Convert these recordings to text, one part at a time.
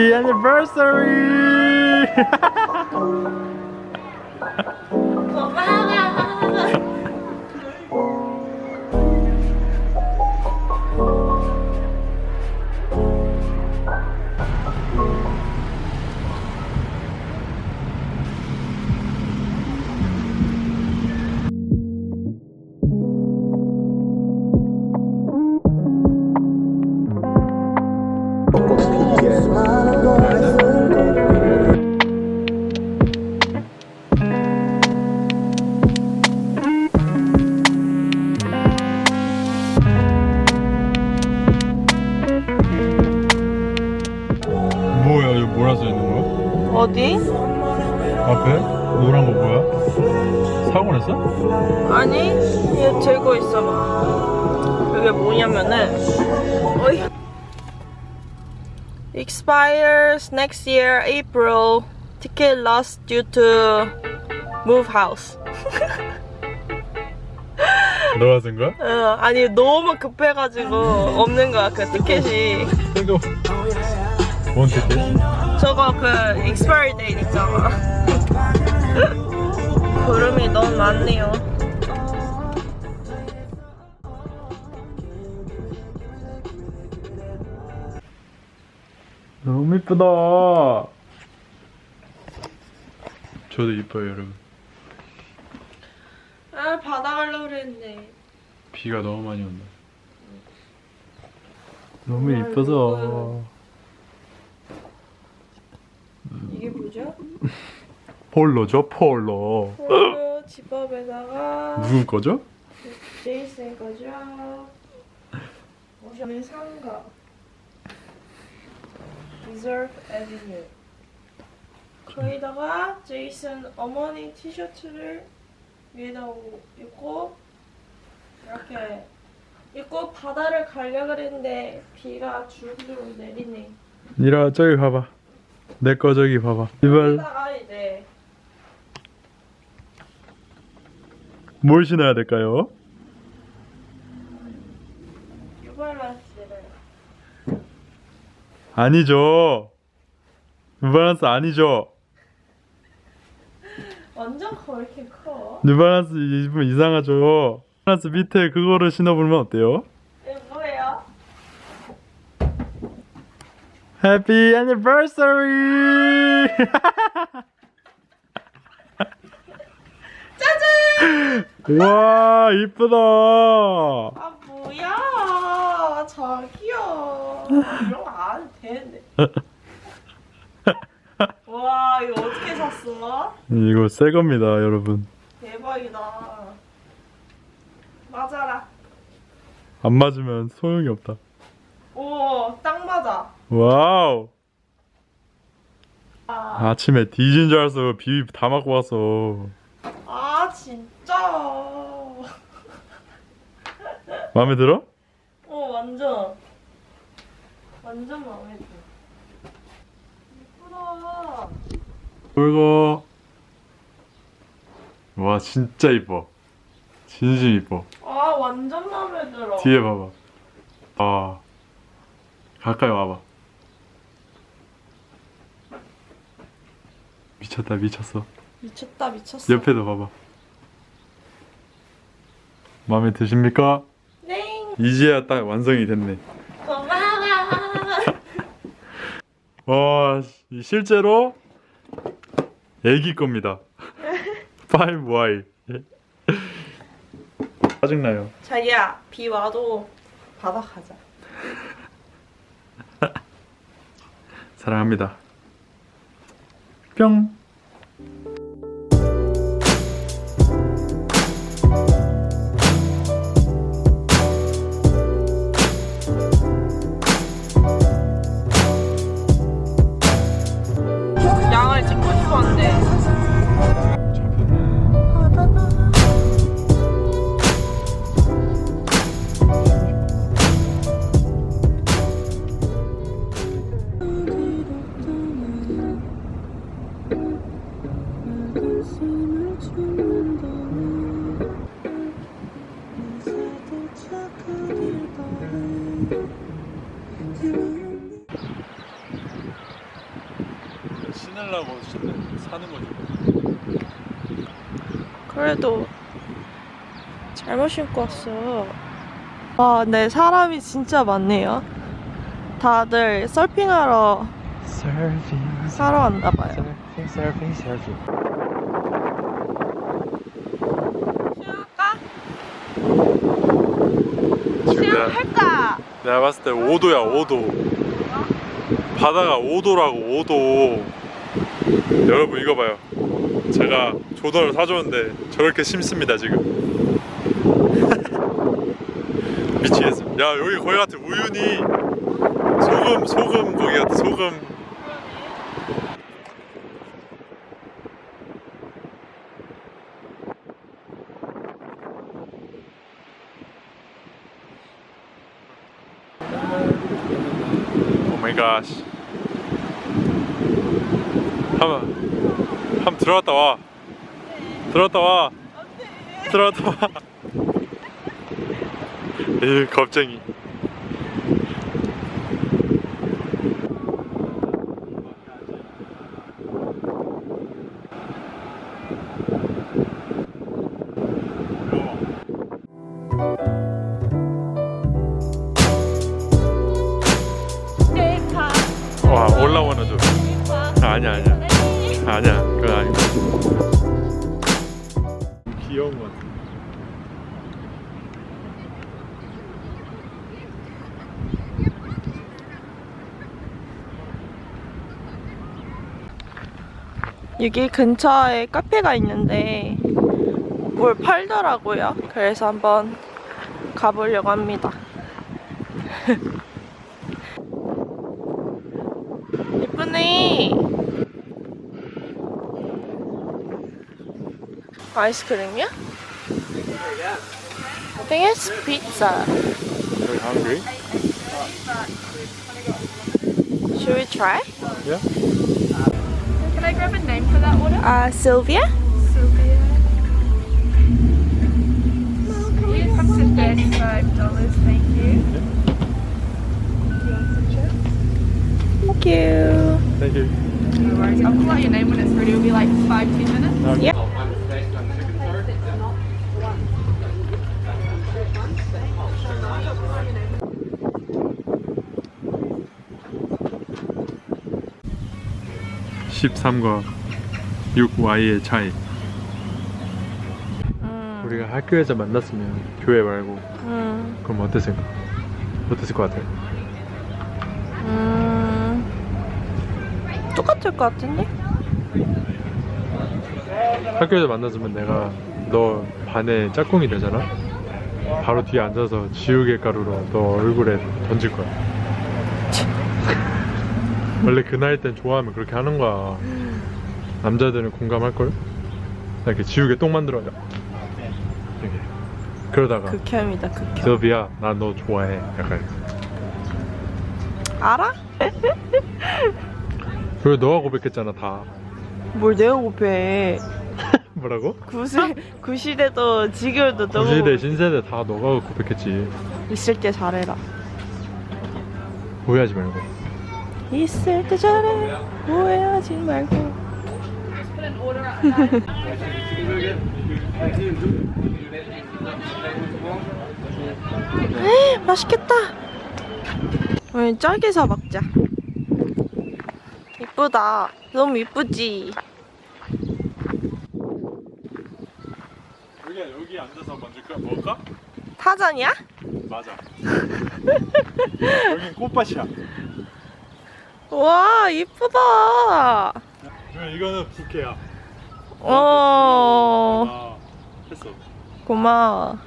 Anniversary! 있어봐. 이게 뭐냐면은, 어이. Expires next year, April. Ticket lost due to move house. 너가 쓴 거야? 어, 아니, 너무 급해가지고 없는 거야, 그 티켓이. 뭔 티켓? 저거 그 expiry date 있잖아. 구름이 너무 많네요. 너무 이쁘다 저도 이뻐요 여러분 아, 바다 가려고 그랬는데. 비가 너무 많이 온다 너무 이뻐서 이게 뭐죠? 폴로죠 폴로 폴로 집업에다가 누구 거죠? 제이슨 거죠. 오션의 상가. Reserve Avenue. 거기다가 제이슨 어머니 티셔츠를 위에다 입고 이렇게 입고 바다를 가려 그랬는데 비가 줄줄 내리네. 이라 저기 봐봐 내 거 저기 봐봐 이발 여기다가 이제 뭘 신어야 될까요? 뉴발란스를 아니죠 뉴발란스 아니죠 완전 커 이렇게 커. 뉴발란스 입으면 이상하죠 뉴발란스 밑에 그거를 신어보면 어때요? 이게 뭐예요? Happy anniversary! 짜잔! 와 이쁘다. 아 뭐야 자기야 이런 거안 해도 되는데 와 이거 어떻게 샀어? 이거 새 겁니다, 여러분. 대박이다 맞아라 안 맞으면 소용이 없다. 오 딱 맞아 와우. 아, 아침에 뒤진 줄 알았어. 비다 맞고 왔어. 아 진짜 마음에 들어? 어 완전 완전 마음에 들어 예쁘다 그리고 와 진짜 이뻐. 진심 이뻐. 아 완전 마음에 들어 뒤에 봐봐. 아 가까이 와봐. 미쳤다 미쳤어. 미쳤다 미쳤어 옆에도 봐봐. 마음에 드십니까? 네 이제야 딱 완성이 됐네. 고마워 와 시- 실제로 애기 겁니다. 5Y. 짜증나요. 자기야 비 와도 바다 가자 사랑합니다. 뿅. 신으려고 사는 거지. 그래도 잘못 신고 왔어. 와, 네, 사람이 진짜 많네요. 다들 서핑하러 서핑. 사러 왔나 봐요. 서핑 서핑 서핑. 내가, 수영할까? 내가 봤을 때 5도야 5도. 바다가 5도라고 5도. 여러분 이거 봐요. 제가 조던을 사줬는데 저렇게 심습니다 지금. 미치겠어. 야 여기 거기 같아 우윤희 소금 소금 거기 같아 소금. 오 마이 갓. 한번 한번 들어갔다 와. 들어갔다 와. 들어갔다 와. 이 겁쟁이. 여기 근처에 카페가 있는데 뭘 팔더라고요. 그래서 한번 가보려고 합니다. 예쁘네. 아이스크림이야? I think it's pizza. You're hungry? Should we try? Yeah. Can I grab a name for that order? Uh, Sylvia? Sylvia. It comes to thirty-five dollars. Thank you. Thank you. Thank you. No worries. I'll call out your name when it's ready. It'll be like five, ten minutes. Yeah. 십삼과 6Y의 차이. 음, 우리가 학교에서 만났으면 교회 말고 음, 그럼 어땠을까? 어땠을 것 같아? 음, 똑같을 것 같은데? 학교에서 만났으면 내가 너 반에 짝꿍이 되잖아? 바로 뒤에 앉아서 지우개 가루로 너 얼굴에 던질 거야. 원래 그 나이 땐 좋아하면 그렇게 하는 거야. 남자들은 공감할걸? 이렇게 지우개 똥 만들어요. 이렇게. 그러다가 극혐이다, 극혐. 서비야 나 너 좋아해. 약간 알아? 그리고 너가 고백했잖아 다. 뭘 내가 고패. 뭐라고? 구시, 구시대도 지금도 너무 구시대 신세대 다 너가 고백했지. 있을 때 잘해라. 오해하지 말고. 있을 때 잘해. 오해하지 말고. 에이, 맛있겠다. 우리 짧게 사 먹자. 이쁘다. 너무 이쁘지? 여기 여기 앉아서 먼저 까 먹을까? 타잔이야? 맞아. 여긴 꽃밭이야. 와, 이쁘다. 이거는 부케야. 어, 아, 했어. 고마워.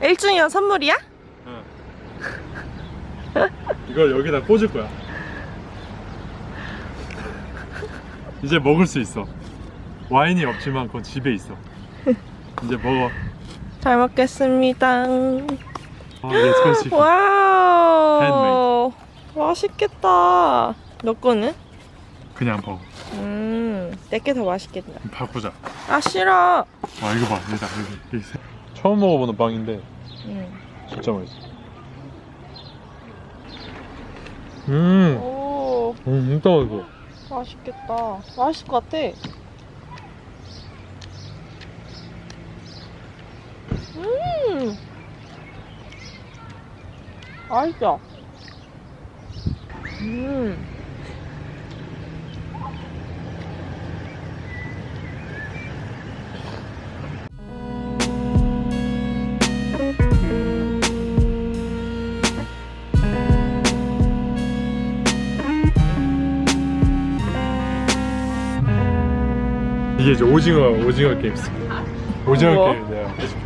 1주년 선물이야? 응. 이걸 여기다 꽂을 거야. 이제 먹을 수 있어. 와인이 없지만 그건 집에 있어. 이제 먹어. 잘 먹겠습니다. 아, 예. 와우. 맛있겠다. 너 거는? 그냥 먹어. 음, 내게 더 맛있겠다. 바꾸자. 아, 싫어. 와 이거 봐, 여기다 여기. 처음 먹어보는 빵인데 음. 진짜 맛있어. 음, 오, 음, 진짜 맛있어. 맛있겠다. 맛있을 것 같아. 음, 맛있어. 음. 이게 이제 오징어, 오징어 게임스. 오징어. 게임 내가 해줄게.